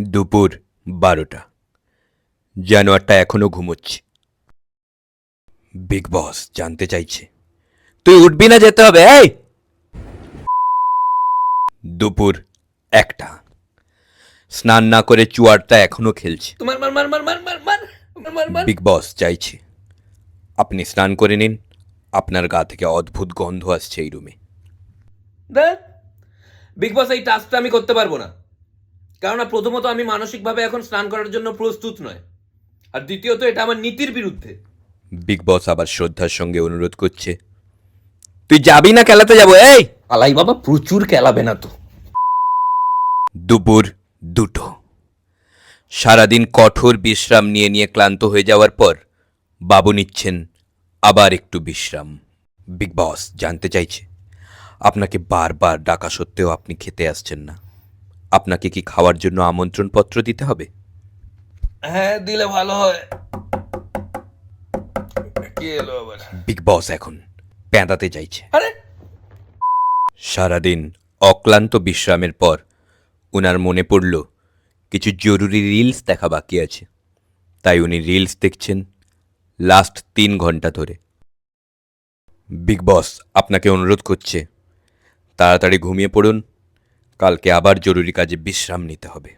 দুপুর বারোটা। জানোয়ারটা এখনও ঘুমোচ্ছে। বিগ বস জানতে চাইছে। তুই উঠবি না যেতে হবে এই! দুপুর একটা। স্নান না করে চুয়ারটা এখনও খেলছে। তোমার মার মার মার মার মার মার মার মার মার। বিগ বস চাইছে। আপনি স্নান করে নিন আপনার গা থেকে অদ্ভুত গন্ধ আসছে এই রুমে। বিগ বস এই টাস্কটা আমি করতে পারব না। কেননা প্রথমত আমি মানসিকভাবে এখন স্নান করার জন্য প্রস্তুত নয়। আর দ্বিতীয়ত এটা আমার নীতির বিরুদ্ধে। বিগ বস আবার শ্রদ্ধার সঙ্গে অনুরোধ করছে। তুই যাবি না খেলাতে যাব? এই! আলাই বাবা প্রচুর খেলাবে না তো। দুপুর দুটো। সারাদিন কঠোর বিশ্রাম নিয়ে নিয়ে ক্লান্ত হয়ে যাওয়ার পর বাবু নিচ্ছেন আবার একটু বিশ্রাম। বিগ বস জানতে চাইছে। আপনাকে বারবার ডাকা সত্ত্বেও আপনি খেতে আসছেন না। আপনাকে কি খাওয়ার জন্য আমন্ত্রণ পত্র দিতে হবে? হ্যাঁ দিলে ভালো হয়। কি এলো আবার? বিগ বস এখন প্যাঁদাতে চাইছে আরে! সারাদিন অক্লান্ত বিশ্রামের পর উনার মনে পড়ল কিছু জরুরি রিলস দেখা বাকি আছে। তাই উনি রিলস দেখছেন লাস্ট তিন ঘণ্টা ধরে। বিগ বস আপনাকে অনুরোধ করছে তাড়াতাড়ি ঘুমিয়ে পড়ুন কালকে আবার জরুরি কাজে বিশ্রাম নিতে হবে।